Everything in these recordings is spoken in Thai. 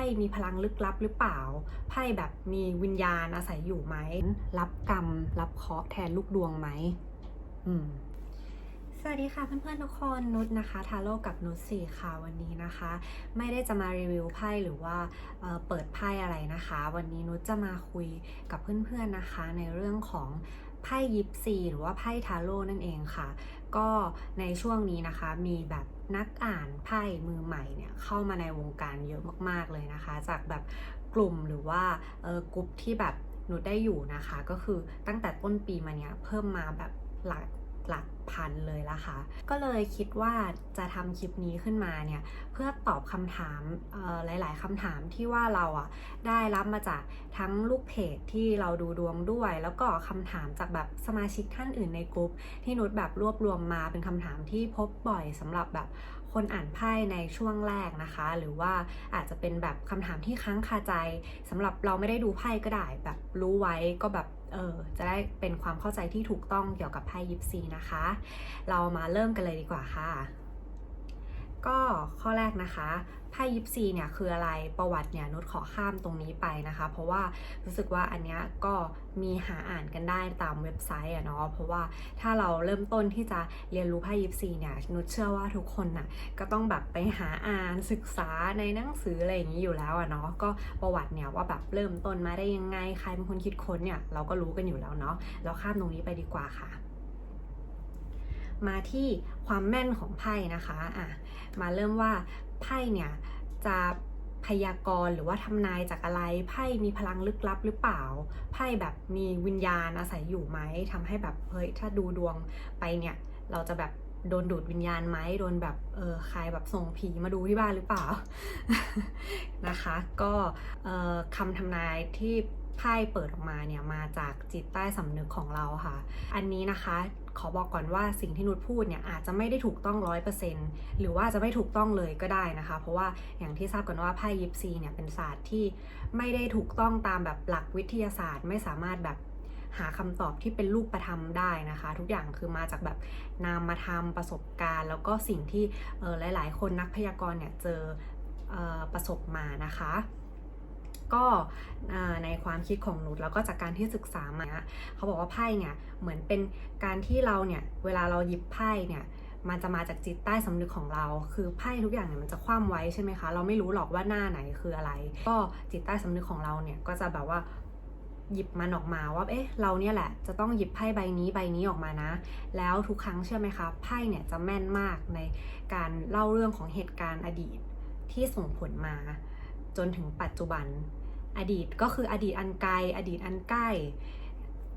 พ่มีพลังลึกลับหรือเปล่า ไพ่แบบมีวิญญาณอาศัยอยู่ไหม รับกรรม รับเคราะห์แทนลูกดวงไหมอืมสวัสดีค่ะเพื่อนๆทุกคนนุชนะคะทาโร่กับนุชสี่ค่ะวันนี้นะคะ ไม่ได้จะมารีวิวไพ่หรือว่าเเปิดไพ่อะไรนะคะ วันนี้นุชจะมาคุยกับเพื่อนๆนะคะ ในเรื่องของไพ่ยิปซีหรือว่าไพ่ทาโร่นั่นเองค่ะ ก็ในช่วงนี้นะคะมีแบบ นักอ่านไพ่มือใหม่เนี่ยเข้ามาในวงการเยอะมาก ๆเลยนะคะ จากแบบกลุ่มหรือว่าเออกลุ่มที่แบบหนูได้อยู่นะคะ ก็คือตั้งแต่ต้นปีมาเนี้ยเพิ่มมาแบบหลัก หลักพันเลยละค่ะ ก็เลยคิดว่าจะทำคลิปนี้ขึ้นมาเนี่ย เพื่อตอบคำถามหลาย ๆคำถามที่ว่าเราอะได้รับมาจากทั้งลูกเพจที่เราดูดวงด้วย แล้วก็คำถามจากแบบสมาชิกท่านอื่นในกลุ่มที่นุชแบบรวบรวมมาเป็นคำถามที่พบบ่อยสำหรับแบบคนอ่านไพ่ในช่วงแรกนะคะ หรือว่าอาจจะเป็นแบบคำถามที่ค้างคาใจสำหรับเราไม่ได้ดูไพ่ก็ได้แบบรู้ไว้ก็แบบ เออจะได้เป็นความเข้าใจที่ถูกต้องเกี่ยวกับไพ่ยิปซีนะคะ เรามาเริ่มกันเลยดีกว่าค่ะ ก็ข้อแรกนะคะไพ่ยิปซีเนี่ยคืออะไรประวัติเนี่ยนุชขอข้ามตรงนี้ไปนะคะ เพราะว่ารู้สึกว่าอันเนี้ยก็มีหาอ่านกันได้ตามเว็บไซต์อะเนาะเพราะว่าถ้าเราเริ่มต้นที่จะเรียนรู้ไพ่ยิปซีเนี่ยนุชเชื่อว่าทุกคนน่ะก็ต้องแบบไปหาอ่านศึกษาในหนังสืออะไรอย่างนี้อยู่แล้วอะเนาะก็ประวัติเนี่ยว่าแบบเริ่มต้นมาได้ยังไงใครเป็นคนคิดค้นเนี่ยเราก็รู้กันอยู่แล้วเนาะเราข้ามตรงนี้ไปดีกว่าค่ะ มาที่ความแม่นของไพ่นะคะอะมาเริ่มว่าไพ่เนี่ยจะพยากรณ์หรือว่าทำนายจากอะไรไพ่มีพลังลึกลับหรือเปล่าไพ่แบบมีวิญญาณอาศัยอยู่ไหมทำให้แบบเฮ้ยถ้าดูดวงไปเนี่ย เราจะแบบโดนดูดวิญญาณไหมโดนแบบเออใครแบบส่งผีมาดูที่บ้านหรือเปล่านะคะ ก็คำทำนายที่ ไพ่เปิดออกมาเนี่ยมาจากจิตใต้สำนึกของเราค่ะ อันนี้นะคะขอบอกก่อนว่าสิ่งที่นุชพูดเนี่ยอาจจะไม่ได้ถูกต้องร้อยเปอร์เซ็นต์หรือว่าจะไม่ถูกต้องเลยก็ได้นะคะ เพราะว่าอย่างที่ทราบกันว่าไพ่ยิปซีเนี่ยเป็นศาสตร์ที่ไม่ได้ถูกต้องตามแบบหลักวิทยาศาสตร์ ไม่สามารถแบบหาคำตอบที่เป็นรูปธรรมได้นะคะ ทุกอย่างคือมาจากแบบนามธรรมประสบการณ์ แล้วก็สิ่งที่ออหลาย ๆ คนนักพยากรณ์เนี่ยเจอเออประสบมานะคะ ก็ในความคิดของนุชแล้วก็จากการที่ศึกษามาเขาบอกว่าไพ่เนี่ยเหมือนเป็นการที่เราเนี่ยเวลาเราหยิบไพ่เนี่ยมันจะมาจากจิตใต้สำนึกของเรา คือไพ่ทุกอย่างเนี่ยมันจะคว่ำไว้ใช่ไหมคะ เราไม่รู้หรอกว่าหน้าไหนคืออะไร ก็จิตใต้สำนึกของเราเนี่ยก็จะแบบว่าหยิบมันออกมาว่า เอ๊ะ เราเนี่ยแหละ จะต้องหยิบไพ่ใบนี้ใบนี้ออกมานะ แล้วทุกครั้งเชื่อไหมคะ ไพ่เนี่ยจะแม่นมากในการเล่าเรื่องของเหตุการณ์อดีตที่ส่งผลมา จนถึงปัจจุบัน อดีตก็คืออดีตอันไกล อดีตอันใกล้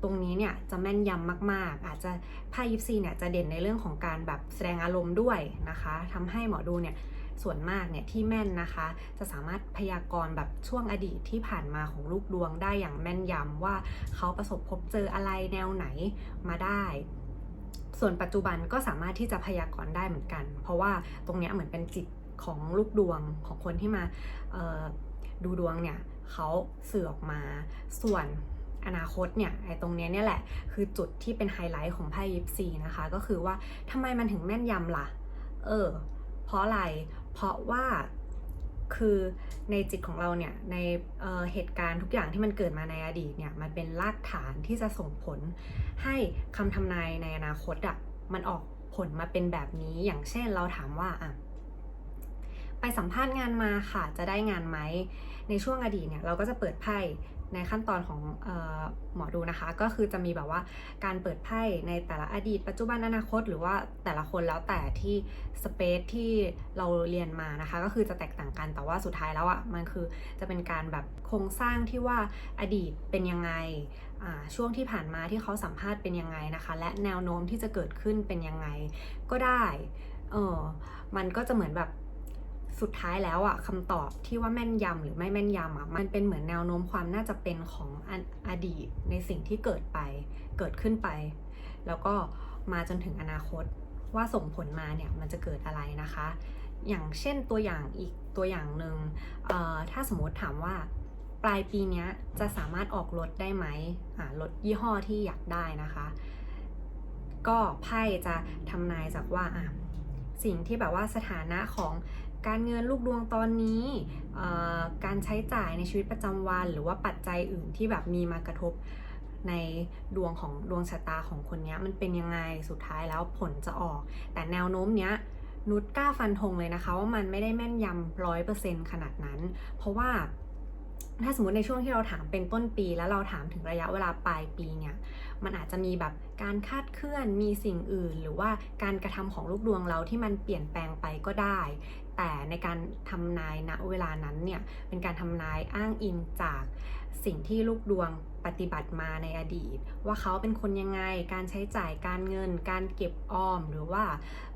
ตรงนี้เนี่ยจะแม่นยำมาก ๆ อาจจะไพ่ยิปซีเนี่ยจะเด่นในเรื่องของการแบบแสดงอารมณ์ด้วยนะคะทำให้หมอดูเนี่ยส่วนมากเนี่ยที่แม่นนะคะ จะสามารถพยากรณ์แบบช่วงอดีตที่ผ่านมาของลูกดวงได้อย่างแม่นยำว่าเขาประสบพบเจออะไรแนวไหนมาได้ ส่วนปัจจุบันก็สามารถที่จะพยากรณ์ได้เหมือนกัน เพราะว่าตรงเนี้ยเหมือนเป็นจิตของลูกดวงของคนที่มาดูดวงเนี่ย เขาสื่อออกมา ส่วนอนาคตเนี่ยไอ้ตรงเนี้ยเนี่ยแหละ คือจุดที่เป็นไฮไลท์ของไพ่ยิปซีนะคะ ก็คือว่าทำไมมันถึงแม่นยำล่ะ เออ เพราะอะไร เพราะว่าคือในจิตของเราเนี่ยในเออเหตุการณ์ทุกอย่างที่มันเกิดมาในอดีตเนี่ยมันเป็นรากฐานที่จะส่งผลให้คำทำนายในอนาคตอะ่ะมันออกผลมาเป็นแบบนี้อย่างเช่นเราถามว่าอะ ไปสัมภาษณ์งานมาค่ะ จะได้งานไหม ในช่วงอดีตเนี่ยเราก็จะเปิดไพ่ในขั้นตอนของออหมอดูนะคะ ก็คือจะมีแบบว่าการเปิดไพ่ในแต่ละอดีต ปัจจุบันอนาคต หรือว่าแต่ละคนแล้วแต่ที่สเปซที่เราเรียนมานะคะ ก็คือจะแตกต่างกันแต่ว่าสุดท้ายแล้วอะ่ะมันคือจะเป็นการแบบโครงสร้างที่ว่าอดีตเป็นยังไงช่วงที่ผ่านมาที่เขาสัมภาษณ์เป็นยังไงนะคะ และแนวโน้มที่จะเกิดขึ้นเป็นยังไงก็ได้เออมันก็จะเหมือนแบบ สุดท้ายแล้วอะคำตอบที่ว่าแม่นยำหรือไม่แม่นยำอะมันเป็นเหมือนแนวโน้มความน่าจะเป็นของออดีตในสิ่งที่เกิดไป เกิดขึ้นไป แล้วก็มาจนถึงอนาคตว่าส่งผลมาเนี่ยมันจะเกิดอะไรนะคะ อย่างเช่นตัวอย่างอีกตัวอย่างหนึ่งถ้าสมมติถามว่าปลายปีนี้จะสามารถออกรถได้ไหมรถยี่ห้อที่อยากได้นะคะ ก็ไพ่จะทำนายจากว่าสิ่งที่แบบว่าสถานะของ การเงินลูกดวงตอนนี้ การใช้จ่ายในชีวิตประจำวัน หรือว่าปัจจัยอื่นที่แบบมีมากระทบในดวงของดวงชะตาของคนนี้มันเป็นยังไงสุดท้ายแล้วผลจะออก แต่แนวโน้มเนี้ยนุชกล้าฟันธงเลยนะคะ ว่ามันไม่ได้แม่นยำร้อยเปอร์เซ็นต์ขนาดนั้น เพราะว่าถ้าสมมติในช่วงที่เราถามเป็นต้นปี แล้วเราถามถึงระยะเวลาปลายปีเนี่ยมันอาจจะมีแบบการคาดเคลื่อนมีสิ่งอื่น หรือว่าการกระทำของลูกดวงเราที่มันเปลี่ยนแปลงไปก็ได้ แต่ในการทำนายณเวลานั้นเนี่ยเป็นการทำนายอ้างอิงจากสิ่งที่ลูกดวงปฏิบัติมาในอดีต ว่าเขาเป็นคนยังไงการใช้จ่ายการเงิน การเก็บออมหรือว่า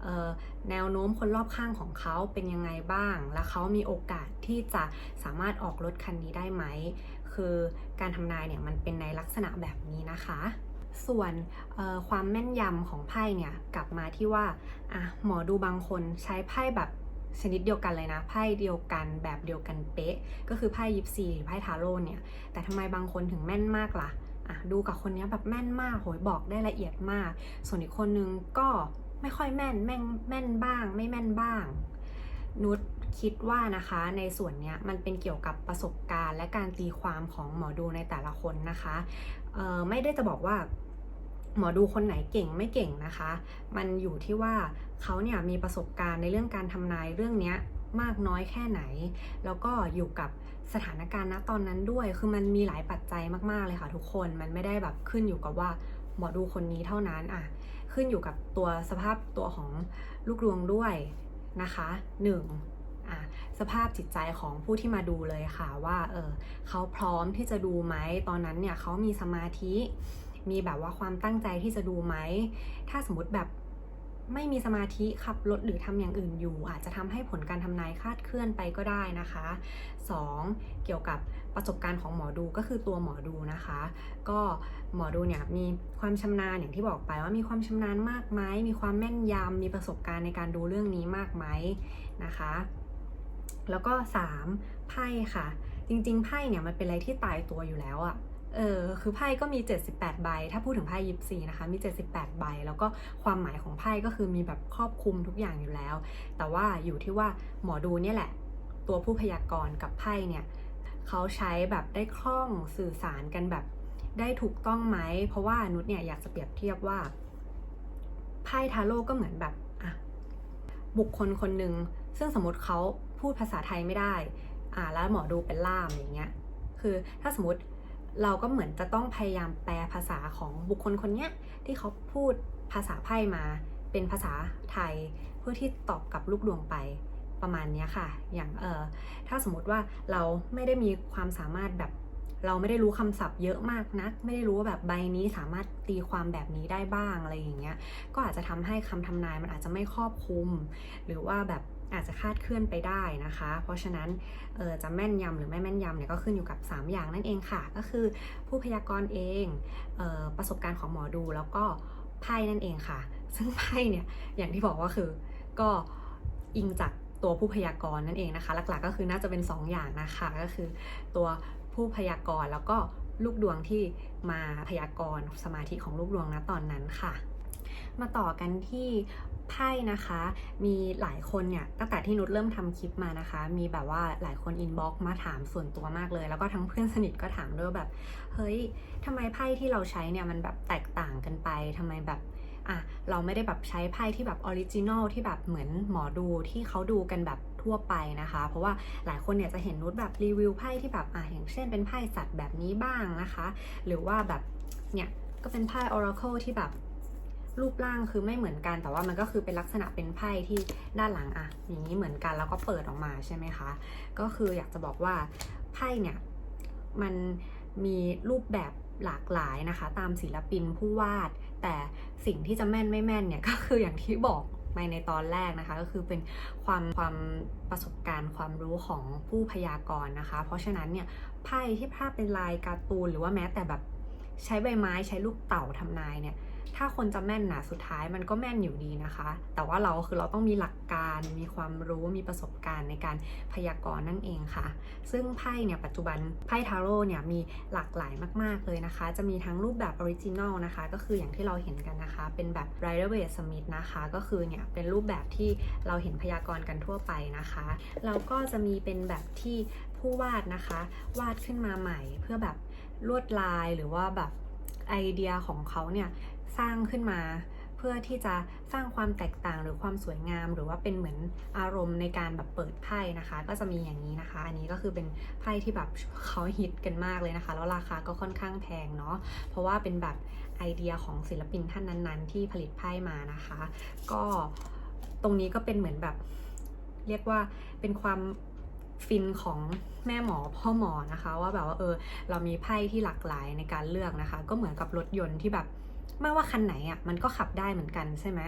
ออแนวโน้มคนรอบข้างของเขาเป็นยังไงบ้าง และเขามีโอกาสที่จะสามารถออกรถคันนี้ได้ไหม คือการทำนายเนี่ยมันเป็นในลักษณะแบบนี้นะคะส่วนความแม่นยำของไพ่เนี่ยกลับมาที่ว่าอะหมอดูบางคนใช้ไพ่แบบ ชนิดเดียวกันเลยนะ ไพ่เดียวกันแบบเดียวกันเป๊ะ ก็คือไพ่ยิปซีหรือไพ่ทาโร่เนี่ย แต่ทำไมบางคนถึงแม่นมากล่ะอะ ดูกับคนนี้แบบแม่นมากโหยบอกได้ละเอียดมาก ส่วนอีกคนนึงก็ไม่ค่อยแม่นแม่นแม่นบ้าง ไม่แม่นบ้าง นุชคิดว่านะคะในส่วนนี้มันเป็นเกี่ยวกับประสบการณ์ และการตีความของหมอดูในแต่ละคนนะคะเออไม่ได้จะบอกว่า หมอดูคนไหนเก่งไม่เก่งนะคะ มันอยู่ที่ว่าเขาเนี่ยมีประสบการณ์ในเรื่องการทำนายเรื่องเนี้ยมากน้อยแค่ไหน แล้วก็อยู่กับสถานการณ์ณตอนนั้นด้วย คือมันมีหลายปัจจัยมากๆเลยค่ะทุกคน มันไม่ได้แบบขึ้นอยู่กับว่าหมอดูคนนี้เท่านั้นอะ ขึ้นอยู่กับตัวสภาพตัวของลูกดวงด้วยนะคะหนึ่งอะสภาพจิตใจของผู้ที่มาดูเลยค่ะว่า เออเขาพร้อมที่จะดูไหม ตอนนั้นเนี่ยเขามีสมาธิ มีแบบว่าความตั้งใจที่จะดูไหม ถ้าสมมติแบบไม่มีสมาธิขับรถหรือทำอย่างอื่นอยู่ อาจจะทำให้ผลการทำนายคาดเคลื่อนไปก็ได้นะคะ 2. เกี่ยวกับประสบการณ์ของหมอดูก็คือตัวหมอดูนะคะ ก็หมอดูเนี่ยมีความชำนาญอย่างที่บอกไปว่ามีความชำนาญมากไหมมีความแม่นยำมีประสบการณ์ในการดูเรื่องนี้มากไหมนะคะ แล้วก็ 3. ไพ่ค่ะ จริงๆไพ่เนี่ยมันเป็นอะไรที่ตายตัวอยู่แล้วอะ เออคือไพ่ก็มี 78 ใบ ถ้าพูดถึงไพ่ยิปซีนะคะ มี 78 ใบ แล้วก็ความหมายของไพ่ก็คือมีแบบครอบคลุมทุกอย่างอยู่แล้ว แต่ว่าอยู่ที่ว่าหมอดูเนี่ยแหละ ตัวผู้พยากรณ์กับไพ่เนี่ยเขาใช้แบบได้คล่องสื่อสารกันแบบได้ถูกต้องไหม เพราะว่านุชเนี่ยอยากจะเปรียบเทียบว่าไพ่ทาโร่ก็เหมือนแบบอะบุคคลคนหนึ่งซึ่งสมมติเขาพูดภาษาไทยไม่ได้ อ่าแล้วหมอดูเป็นล่ามอย่างเงี้ย คือถ้าสมมติ เราก็เหมือนจะต้องพยายามแปลภาษาของบุคคลคนนี้ที่เขาพูดภาษาไพ่มาเป็นภาษาไทยเพื่อที่ตอบกับลูกดวงไปประมาณนี้ค่ะ อย่างเออถ้าสมมติว่าเราไม่ได้มีความสามารถแบบ เราไม่ได้รู้คำศัพท์เยอะมากนัก ไม่ได้รู้ว่าแบบใบนี้สามารถตีความแบบนี้ได้บ้างอะไรอย่างเงี้ย ก็อาจจะทำให้คำทำนายมันอาจจะไม่ครอบคลุม หรือว่าแบบ อาจจะคาดเคลื่อนไปได้นะคะ เพราะฉะนั้นออจะแม่นยำหรือไม่แม่นยำเนี่ยก็ขึ้นอยู่กับ 3 อย่างนั่นเองค่ะ ก็คือผู้พยากรณ์เองเออประสบการณ์ของหมอดูแล้วก็ไพ่นั่นเองค่ะ ซึ่งไพ่เนี่ยอย่างที่บอกว่าคือก็อิงจากตัวผู้พยากรณ์นั่นเองนะคะ หลักๆก็คือน่าจะเป็น 2 อย่างนะคะก็คือตัวผู้พยากรณ์แล้วก็ลูกดวงที่มาพยากรณ์สมาธิของลูกดวงนะตอนนั้นค่ะ มาต่อกันที่ ไพ่นะคะ มีหลายคนเนี่ยตั้งแต่ที่นุชเริ่มทำคลิปมานะคะ มีแบบว่าหลายคนอินบ็อกมาถามส่วนตัวมากเลย แล้วก็ทั้งเพื่อนสนิทก็ถามด้วยแบบเฮ้ยทำไมไพ่ที่เราใช้เนี่ยมันแบบแตกต่างกันไปทำไมแบบอะเราไม่ได้แบบใช้ไพ่ที่แบบออริจินอลที่แบบเหมือนหมอดูที่เขาดูกันแบบทั่วไปนะคะ เพราะว่าหลายคนเนี่ยจะเห็นนุชแบบรีวิวไพ่ที่แบบอะอย่างเช่นเป็นไพ่สัตว์แบบนี้บ้างนะคะ หรือว่าแบบเนี่ยก็เป็นไพ่ Oracle ที่แบบ รูปร่างคือไม่เหมือนกัน แต่ว่ามันก็คือเป็นลักษณะเป็นไพ่ที่ด้านหลังอะอย่างนี้เหมือนกันแล้วก็เปิดออกมาใช่ไหมคะ ก็คืออยากจะบอกว่าไพ่เนี่ยมันมีรูปแบบหลากหลายนะคะ ตามศิลปินผู้วาด แต่สิ่งที่จะแม่นไม่แม่นเนี่ยก็คืออย่างที่บอกไปในตอนแรกนะคะ ก็คือเป็นความความประสบการณ์ความรู้ของผู้พยากรณ์นะคะ เพราะฉะนั้นเนี่ยไพ่ที่ภาพเป็นลายการ์ตูนหรือว่าแม้แต่แบบ ใช้ใบไม้ใช้ลูกเต่าทำนายเนี่ย ถ้าคนจะแม่นนะสุดท้ายมันก็แม่นอยู่ดีนะคะ แต่ว่าเราคือเราต้องมีหลักการมีความรู้มีประสบการณ์ในการพยากรณ์นั่นเองค่ะ ซึ่งไพ่เนี่ยปัจจุบันไพ่ทาโร่เนี่ยมีหลากหลายมาก ๆเลยนะคะ จะมีทั้งรูปแบบออริจินอลนะคะ ก็คืออย่างที่เราเห็นกันนะคะ เป็นแบบ Rider Waite Smith นะคะ ก็คือเนี่ยเป็นรูปแบบที่เราเห็นพยากรณ์กันทั่วไปนะคะเราก็จะมีเป็นแบบที่ผู้วาดนะคะ วาดขึ้นมาใหม่เพื่อแบบ ลวดลายหรือว่าแบบไอเดียของเขาเนี่ยสร้างขึ้นมา เพื่อที่จะสร้างความแตกต่างหรือความสวยงาม หรือว่าเป็นเหมือนอารมณ์ในการแบบเปิดไพ่นะคะ ก็จะมีอย่างนี้นะคะ อันนี้ก็คือเป็นไพ่ที่แบบเขาฮิตกันมากเลยนะคะ แล้วราคาก็ค่อนข้างแพงเนาะเพราะว่าเป็นแบบไอเดียของศิลปินท่านนั้นๆ ที่ผลิตไพ่มานะคะ ก็ตรงนี้ก็เป็นเหมือนแบบเรียกว่าเป็นความ ฟินของแม่หมอพ่อหมอนะคะ ว่าแบบว่าเออ เรามีไพ่ที่หลากหลายในการเลือกนะคะ ก็เหมือนกับรถยนต์ที่แบบไม่ว่าคันไหนอะ่ะมันก็ขับได้เหมือนกันใช่ไหม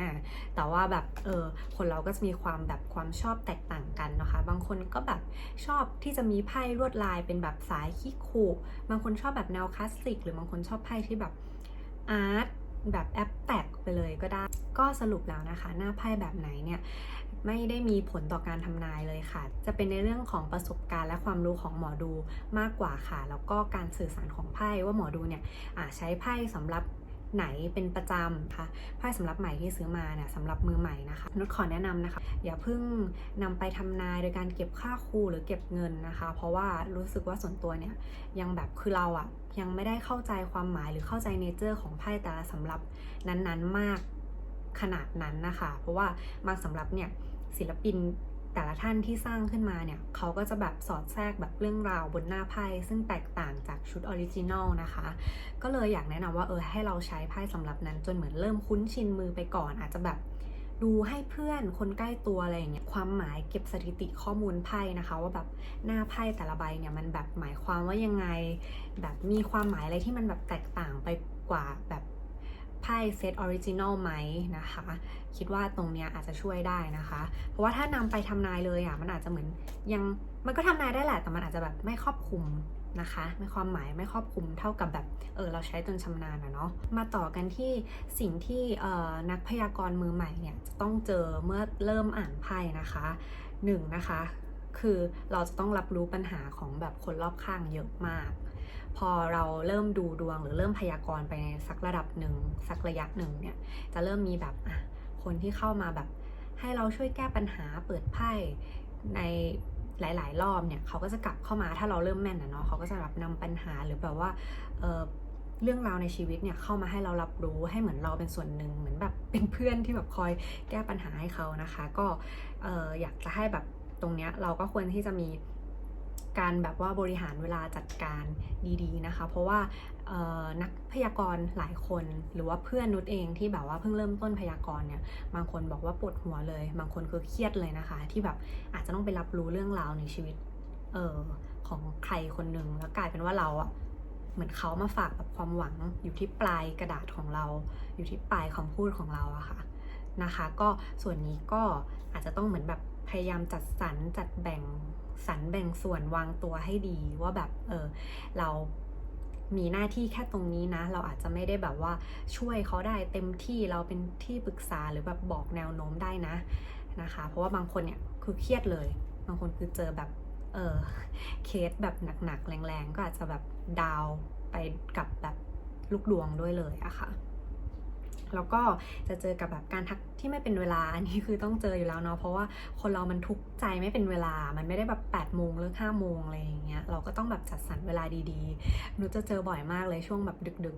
แต่ว่าแบบเออคนเราก็จะมีความแบบความชอบแตกต่างกันนะคะ บางคนก็แบบชอบที่จะมีไพ่ลวดลายเป็นแบบสายขี้ขู่บางคนชอบแบบแนวคลาสสิกหรือบางคนชอบไพ่ที่แบบอาร์ตแบบแอปแตกไปเลยก็ได้ ก็สรุปแล้วนะคะ หน้าไพ่แบบไหนเนี่ย ไม่ได้มีผลต่อการทำนายเลยค่ะ จะเป็นในเรื่องของประสบการณ์และความรู้ของหมอดูมากกว่าค่ะ แล้วก็การสื่อสารของไพ่ว่าหมอดูเนี่ยใช้ไพ่สำหรับไหนเป็นประจำคะไพ่สำหรับใหม่ที่ซื้อมาเนี่ยสำหรับมือใหม่นะคะนุชขอแนะนำนะคะ อย่าเพิ่งนำไปทำนายโดยการเก็บค่าครูหรือเก็บเงินนะคะ เพราะว่ารู้สึกว่าส่วนตัวเนี่ยยังแบบคือเราอะยังไม่ได้เข้าใจความหมายหรือเข้าใจเนเจอร์ของไพ่แต่ละสำหรับนั้นๆมากขนาดนั้นนะคะ เพราะว่าบางสำหรับเนี่ย ศิลปินแต่ละท่านที่สร้างขึ้นมาเนี่ยเขาก็จะแบบสอดแทรกแบบเรื่องราวบนหน้าไพ่ซึ่งแตกต่างจากชุดออริจินอลนะคะ ก็เลยอยากแนะนำว่าเออให้เราใช้ไพ่สำหรับนั้นจนเหมือนเริ่มคุ้นชินมือไปก่อน อาจจะแบบดูให้เพื่อนคนใกล้ตัวอะไรอย่างเงี้ยความหมายเก็บสถิติข้อมูลไพ่นะคะ ว่าแบบหน้าไพ่แต่ละใบเนี่ยมันแบบหมายความว่ายังไง แบบมีความหมายอะไรที่มันแบบแตกต่างไปกว่าแบบ ไพ่เซตออริจินอลไหมนะคะ คิดว่าตรงเนี้ยอาจจะช่วยได้นะคะ เพราะว่าถ้านำไปทำนายเลยอะมันอาจจะเหมือนยังมันก็ทำนายได้แหละแต่มันอาจจะแบบไม่ครอบคลุมนะคะไม่ความหมายไม่ครอบคลุมเท่ากับแบบเออเราใช้จนชำนาญอะเนาะมาต่อกันที่สิ่งที่เอ่อนักพยากรณ์มือใหม่เนี่ยจะต้องเจอเมื่อเริ่มอ่านไพ่นะคะหนึ่งนะคะ คือเราจะต้องรับรู้ปัญหาของแบบคนรอบข้างเยอะมาก พอเราเริ่มดูดวงหรือเริ่มพยากรณ์ไปในสักระดับหนึ่งสักระยะหนึ่งเนี่ยจะเริ่มมีแบบอะคนที่เข้ามาแบบ ให้เราช่วยแก้ปัญหาเปิดไพ่ในหลาย ๆ รอบเนี่ยเขาก็จะกลับเข้ามาถ้าเราเริ่มแม่นนะเนาะเขาก็จะแบบนำปัญหาหรือแบบว่าเเรื่องราวในชีวิตเนี่ยเข้ามาให้เรารับรู้ให้เหมือนเราเป็นส่วนหนึ่งเหมือนแบบเป็นเพื่อนที่แบบคอยแก้ปัญหาให้เขานะคะ ก็อออยากจะให้แบบตรงเนี้ยเราก็ควรที่จะมี การแบบว่าบริหารเวลาจัดการดีๆนะคะ เพราะว่านักพยากรณ์หลายคนหรือว่าเพื่อนนุชเองที่แบบว่าเพิ่งเริ่มต้นพยากรณ์เนี่ยบางคนบอกว่าปวดหัวเลย บางคนคือเครียดเลยนะคะ ที่แบบอาจจะต้องไปรับรู้เรื่องราวในชีวิตเออของใครคนหนึ่งแล้วกลายเป็นว่าเราอะเหมือนเขามาฝากแบบความหวังอยู่ที่ปลายกระดาษของเรา อยู่ที่ปลายคำพูดของเราอะค่ะนะคะ ก็ส่วนนี้ก็อาจจะต้องเหมือนแบบพยายามจัดสรรจัดแบ่ง สรรแบ่งส่วนวางตัวให้ดีว่าแบบเออเรามีหน้าที่แค่ตรงนี้นะ เราอาจจะไม่ได้แบบว่าช่วยเขาได้เต็มที่เราเป็นที่ปรึกษาหรือแบบบอกแนวโน้มได้นะนะคะ เพราะว่าบางคนเนี่ยคือเครียดเลย บางคนคือเจอแบบเออเคสแบบหนักๆแรงๆ ก็อาจจะแบบดาวไปกับแบบลูกดวงด้วยเลยอะค่ะ แล้วก็จะเจอกับแบบการทักที่ไม่เป็นเวลา อันนี้คือต้องเจออยู่แล้วเนาะ เพราะว่าคนเรามันทุกข์ใจไม่เป็นเวลา มันไม่ได้แบบ8ปดโมงเลิกห้าโมงอะไรอย่างเงี้ย เราก็ต้องแบบจัดสรรเวลาดีๆหนูจะเจอบ่อยมากเลยช่วงแบบดึก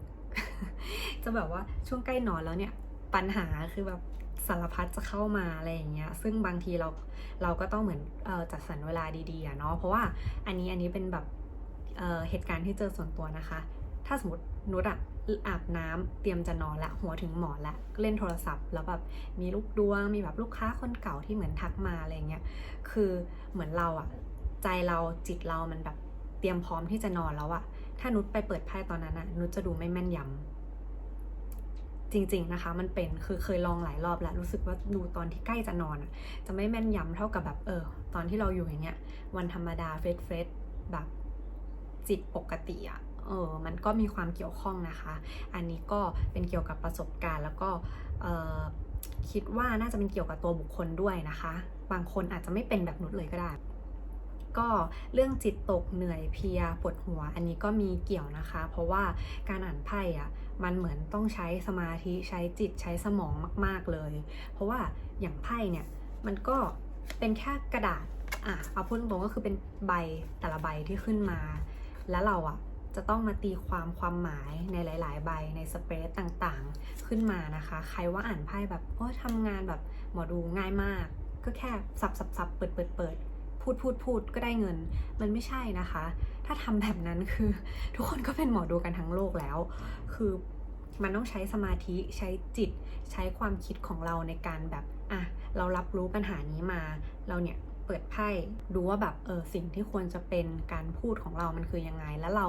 ๆ จะแบบว่าช่วงใกล้นอนแล้วเนี่ยปัญหาคือแบบสารพัดจะเข้ามาอะไรอย่างเงี้ย ซึ่งบางทีเราเราก็ต้องเหมือนออจัดสรรเวลาดีๆอะเนาะ เพราะว่าอันนี้อันนี้เป็นแบบเเหตุการณ์ที่เจอส่วนตัวนะคะ ถ้าสมมตินุชอะ อาบน้ำเตรียมจะนอนละหัวถึงหมอนละเล่นโทรศัพท์ แล้วแบบมีลูกดวง มีแบบลูกค้าคนเก่าที่เหมือนทักมาอะไรเงี้ยคือเหมือนเราอะใจเราจิตเรามันแบบเตรียมพร้อมที่จะนอนแล้วอะถ้านุชไปเปิดไพ่ตอนนั้นอะนุชจะดูไม่แม่นยำจริง ๆนะคะ มันเป็นคือเคยลองหลายรอบแล้วรู้สึกว่าดูตอนที่ใกล้จะนอนอะจะไม่แม่นยำเท่ากับแบบเออ ตอนที่เราอยู่อย่างเงี้ย วันธรรมดาเฟรชเฟรชแบบจิตปกติอะ เออมันก็มีความเกี่ยวข้องนะคะ อันนี้ก็เป็นเกี่ยวกับประสบการณ์แล้วก็เออคิดว่าน่าจะเป็นเกี่ยวกับตัวบุคคลด้วยนะคะ บางคนอาจจะไม่เป็นแบบนุชเลยก็ได้ ก็เรื่องจิตตกเหนื่อยเพียปวดหัว อันนี้ก็มีเกี่ยวนะคะ เพราะว่าการอ่านไพ่อะมันเหมือนต้องใช้สมาธิใช้จิตใช้สมองมาก ๆเลย เพราะว่าอย่างไพ่เนี่ยมันก็เป็นแค่กระดาษอะเอาพูดตรงก็คือเป็นใบแต่ละใบที่ขึ้นมา แล้วเราอะ จะต้องมาตีความความหมายในหลาย ๆ ใบในสเปซต่างๆ ขึ้นมานะคะ ใครว่าอ่านไพ่แบบโอ้ทำงานแบบหมอดูง่ายมาก ก็แค่สับสับสับเปิดเปิดเปิดพูดพูดพูดก็ได้เงิน มันไม่ใช่นะคะ ถ้าทำแบบนั้นคือ ทุกคนก็เป็นหมอดูกันทั้งโลกแล้ว คือมันต้องใช้สมาธิใช้จิต ใช้ความคิดของเราในการแบบอะเรารับรู้ปัญหานี้มาเราเนี่ย ปิดไพ่ดูว่าแบบเออสิ่งที่ควรจะเป็นการพูดของเรามันคือยังไง แล้วเรา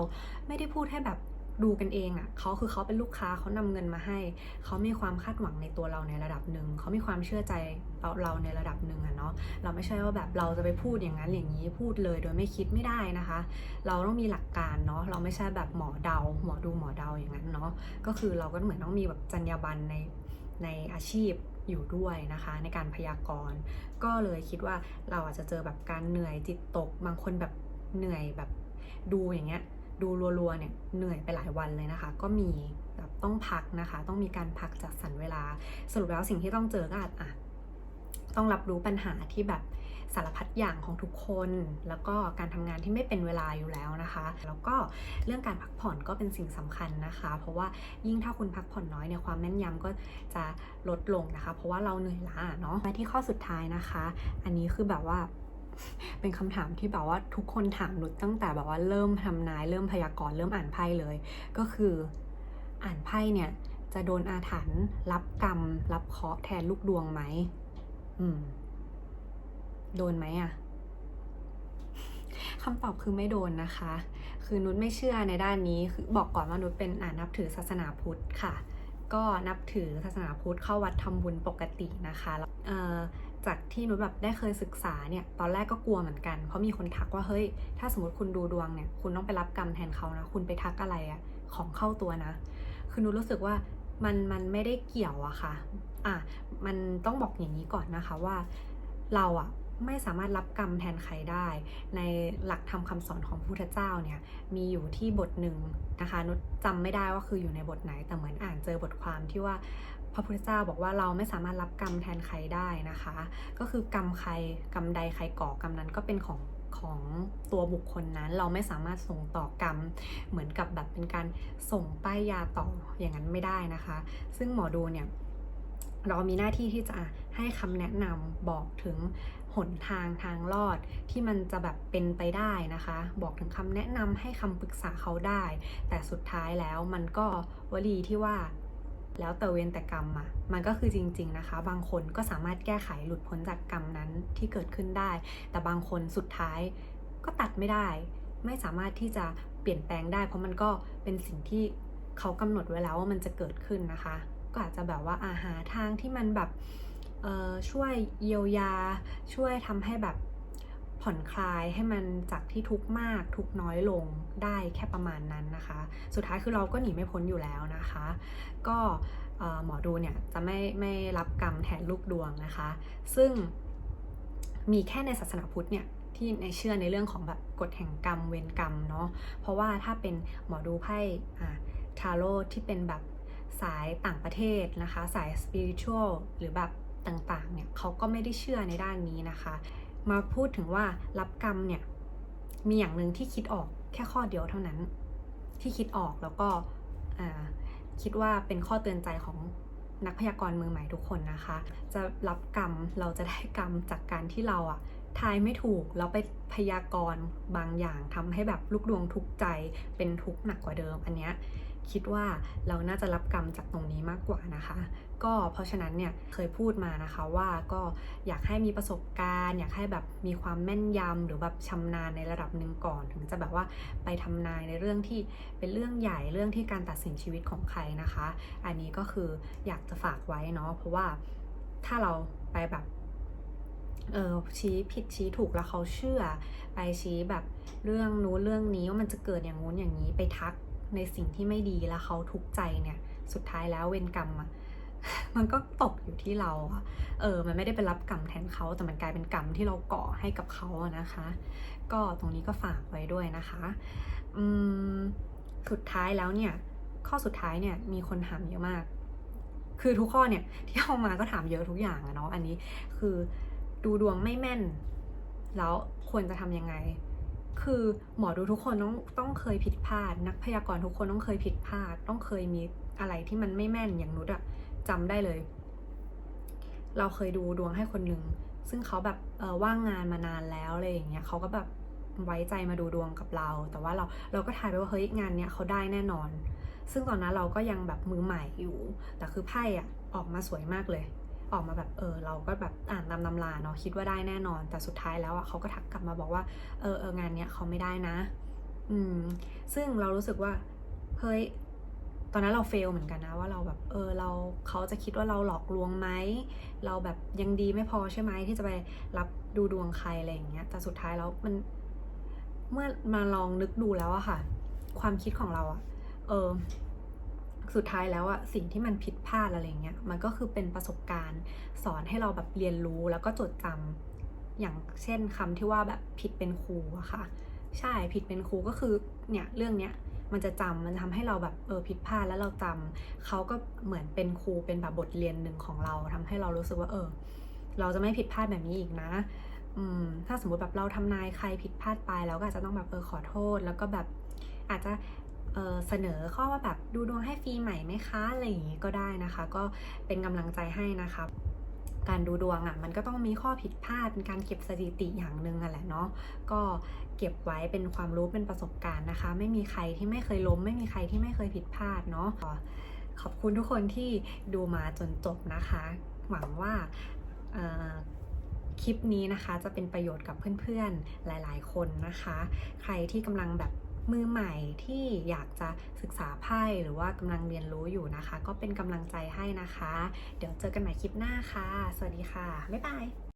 ไม่ได้พูดให้แบบดูกันเองอะ่ะเขาคือเขาเป็นลูกค้าเขานำเงินมาให้ เขามีความคาดหวังในตัวเราในระดับหนึ่ง เขามีความเชื่อใจเราเราในระดับหนึ่งอะเนาะ เราไม่ใช่ว่าแบบเราจะไปพูดอย่างนั้นอย่างนี้พูดเลยโดยไม่คิดไม่ได้นะคะ เราต้องมีหลักการเนาะ เราไม่ใช่แบบหมอเดา หมอดูหมอเดาอย่างนั้นเนาะ ก็คือเราก็เหมือนต้องมีแบบจรรยาบรรณในในอาชีพ อยู่ด้วยนะคะในการพยากรณ์ ก็เลยคิดว่าเราอาจจะเจอแบบการเหนื่อยจิตตก บางคนแบบเหนื่อยแบบดูอย่างเงี้ยดูรัวๆเนี่ยเหนื่อยไปหลายวันเลยนะคะ ก็มีแบบต้องพักนะคะ ต้องมีการพักจัดสรรเวลา สรุปแล้วสิ่งที่ต้องเจอก็อาจอะต้องรับรู้ปัญหาที่แบบ สารพัดอย่างของทุกคน แล้วก็การทำงานที่ไม่เป็นเวลาอยู่แล้วนะคะ แล้วก็เรื่องการพักผ่อนก็เป็นสิ่งสำคัญนะคะ เพราะว่ายิ่งถ้าคุณพักผ่อนน้อยเนี่ยความแม่นยำก็จะลดลงนะคะ เพราะว่าเราเหนื่อยล้าเนาะมาที่ข้อสุดท้ายนะคะ อันนี้คือแบบว่าเป็นคำถามที่แบบว่าทุกคนถามหนูตั้งแต่แบบว่าเริ่มทำนาย เริ่มพยากรณ์เริ่มอ่านไพ่เลย ก็คืออ่านไพ่เนี่ย จะโดนอาถรรพ์รับกรรม รับเคราะห์แทนลูกดวงไหมอืม โดนไหมอะคำตอบคือไม่โดนนะคะ คือนุชไม่เชื่อในด้านนี้ คือบอกก่อนว่านุชเป็นอ่านับถือศาสนาพุทธค่ะ ก็นับถือศาสนาพุทธเข้าวัดทำบุญปกตินะคะแล้วจากที่นุชแบบได้เคยศึกษาเนี่ย ตอนแรกก็กลัวเหมือนกัน เพราะมีคนทักว่าเฮ้ย ถ้าสมมติคุณดูดวงเนี่ย คุณต้องไปรับกรรมแทนเขานะ คุณไปทักอะไรอะของเข้าตัวนะ คือนุชรู้สึกว่ามันมันไม่ได้เกี่ยวอะค่ะ อะ มันต้องบอกอย่างนี้ก่อนนะคะว่าเราอะ ไม่สามารถรับกรรมแทนใครได้ ในหลักธรรมคำสอนของพระพุทธเจ้าเนี่ยมีอยู่ที่บทหนึ่งนะคะนุชจำไม่ได้ว่าคืออยู่ในบทไหนแต่เหมือนอ่านเจอบทความที่ว่าพระพุทธเจ้าบอกว่าเราไม่สามารถรับกรรมแทนใครได้นะคะ ก็คือกรรมใครกรรมใดใครก่อกรรมนั้นก็เป็นของของตัวบุคคลนั้นเราไม่สามารถส่งต่อกรรม เหมือนกับแบบเป็นการส่งป้ายยาต่ออย่างนั้นไม่ได้นะคะ ซึ่งหมอดูเนี่ยเรามีหน้าที่ที่จะให้คำแนะนำบอกถึง หนทางทางรอดที่มันจะแบบเป็นไปได้นะคะ บอกถึงคำแนะนำให้คำปรึกษาเขาได้ แต่สุดท้ายแล้วมันก็วลีที่ว่าแล้วแต่เวรแต่กรรมอะ มันก็คือจริง ๆนะคะ บางคนก็สามารถแก้ไขหลุดพ้นจากกรรมนั้นที่เกิดขึ้นได้ แต่บางคนสุดท้ายก็ตัดไม่ได้ ไม่สามารถที่จะเปลี่ยนแปลงได้ เพราะมันก็เป็นสิ่งที่เขากำหนดไว้แล้วว่ามันจะเกิดขึ้นนะคะ ก็อาจจะแบบว่าอาหาทางที่มันแบบ ช่วยเยียวยา ช่วยทำให้แบบผ่อนคลายให้มันจากที่ทุกมากทุกน้อยลงได้แค่ประมาณนั้นนะคะ สุดท้ายคือเราก็หนีไม่พ้นอยู่แล้วนะคะ ก็หมอดูเนี่ยจะไม่ไม่รับกรรมแทนลูกดวงนะคะ ซึ่งมีแค่ในศาสนาพุทธเนี่ยที่ในเชื่อในเรื่องของแบบกฎแห่งกรรมเวรกรรมเนาะเพราะว่าถ้าเป็นหมอดูไพ่อ่าทาโร่ที่เป็นแบบสายต่างประเทศนะคะ สายสปิริต u a l หรือแบบ ต่างๆเนี่ยเขาก็ไม่ได้เชื่อในด้านนี้นะคะ มาพูดถึงว่ารับกรรมเนี่ยมีอย่างหนึ่งที่คิดออกแค่ข้อเดียวเท่านั้น ที่คิดออกแล้วก็คิดว่าเป็นข้อเตือนใจของนักพยากรณ์มือใหม่ทุกคนนะคะ จะรับกรรมเราจะได้กรรมจากการที่เราอะทายไม่ถูกแล้วไปพยากรณ์บางอย่างทำให้แบบลูกดวงทุกใจเป็นทุกข์หนักกว่าเดิม อันเนี้ย คิดว่าเราน่าจะรับกรรมจากตรงนี้มากกว่านะคะ ก็เพราะฉะนั้นเนี่ยเคยพูดมานะคะว่าก็อยากให้มีประสบการณ์ อยากให้แบบมีความแม่นยำหรือแบบชำนาญในระดับหนึ่งก่อน ถึงจะแบบว่าไปทำนายในเรื่องที่เป็นเรื่องใหญ่เรื่องที่การตัดสินชีวิตของใครนะคะ อันนี้ก็คืออยากจะฝากไว้เนาะเพราะว่าถ้าเราไปแบบเออชี้ผิดชี้ถูกแล้วเขาเชื่อ ไปชี้แบบเรื่องนู้นเรื่องนี้ว่ามันจะเกิดอย่างงู้นอย่างนี้ไปทัก ในสิ่งที่ไม่ดีแล้วเขาทุกข์ใจเนี่ย สุดท้ายแล้วเวรกรรมมันก็ตกอยู่ที่เราอะเออ มันไม่ได้เป็นรับกรรมแทนเขา แต่มันกลายเป็นกรรมที่เราก่อให้กับเขาอะนะคะ ก็ตรงนี้ก็ฝากไว้ด้วยนะคะ อืม สุดท้ายแล้วเนี่ย ข้อสุดท้ายเนี่ย มีคนถามเยอะมาก คือทุกข้อเนี่ยที่เอามาก็ถามเยอะทุกอย่างอะเนาะ อันนี้คือดูดวงไม่แม่น แล้วควรจะทำยังไง คือหมอดูทุกคนต้องต้องเคยผิดพลาด นักพยากรณ์ทุกคนต้องเคยผิดพลาด ต้องเคยมีอะไรที่มันไม่แม่นอย่างนุชอะจำได้เลย เราเคยดูดวงให้คนหนึ่งซึ่งเขาแบบเออว่างงานมานานแล้วอะไรอย่างเงี้ยเขาก็แบบไว้ใจมาดูดวงกับเรา แต่ว่าเราเราก็ทายไปว่าเฮ้ยงานเนี้ยเขาได้แน่นอน ซึ่งตอนนั้นเราก็ยังแบบมือใหม่อยู่ แต่คือไพ่อะออกมาสวยมากเลย ออกมาแบบเออเราก็แบบอ่านตามตำราเนาะคิดว่าได้แน่นอน แต่สุดท้ายแล้วอะเขาก็ทักกลับมาบอกว่าเออเอองานเนี้ยเขาไม่ได้นะ อืม ซึ่งเรารู้สึกว่าเฮ้ยตอนนั้นเราเฟลเหมือนกันนะว่าเราแบบเออเราเขาจะคิดว่าเราหลอกลวงไหมเราแบบยังดีไม่พอใช่ไหมที่จะไปรับดูดวงใครอะไรอย่างเงี้ยแต่สุดท้ายแล้วมันเมื่อมาลองนึกดูแล้วอะค่ะ ความคิดของเราอะเออ สุดท้ายแล้วอะสิ่งที่มันผิดพลาดอะไรเงี้ยมันก็คือเป็นประสบการณ์สอนให้เราแบบเรียนรู้แล้วก็จดจำอย่างเช่นคำที่ว่าแบบผิดเป็นครูอะค่ะ ใช่ผิดเป็นครูก็คือเนี่ยเรื่องเนี้ยมันจะจำมันทำให้เราแบบเออผิดพลาดแล้วเราจำเขาก็เหมือนเป็นครูเป็นแบบบทเรียนหนึ่งของเราทำให้เรารู้สึกว่าเออ เราจะไม่ผิดพลาดแบบนี้อีกนะอืมถ้าสมมติแบบเราทำนายใครผิดพลาดไปเราก็อาจจะต้องแบบเออขอโทษ แล้วก็แบบอาจจะ เเสนอข้อว่าแบบดูดวงให้ฟรีใหม่ไหมคะอะไรอย่างงี้ก็ได้นะคะ ก็เป็นกำลังใจให้นะคะการดูดวงอะ่ะมันก็ต้องมีข้อผิดพลาดเป็นการเก็บสถิติอย่างหนึ่งอะแหละเนาะก็เก็บไว้เป็นความรู้เป็นประสบการณ์นะคะ ไม่มีใครที่ไม่เคยล้ม ไม่มีใครที่ไม่เคยผิดพลาดเนาะขอบคุณทุกคนที่ดูมาจนจบนะคะ หวังว่าคลิปนี้นะคะจะเป็นประโยชน์กับเพื่อนๆหลาย ๆ คนนะคะ ใครที่กำลังแบบ มือใหม่ที่อยากจะศึกษาไพ่หรือว่ากำลังเรียนรู้อยู่นะคะ ก็เป็นกำลังใจให้นะคะ เดี๋ยวเจอกันใหม่คลิปหน้าค่ะ สวัสดีค่ะ บ๊ายบาย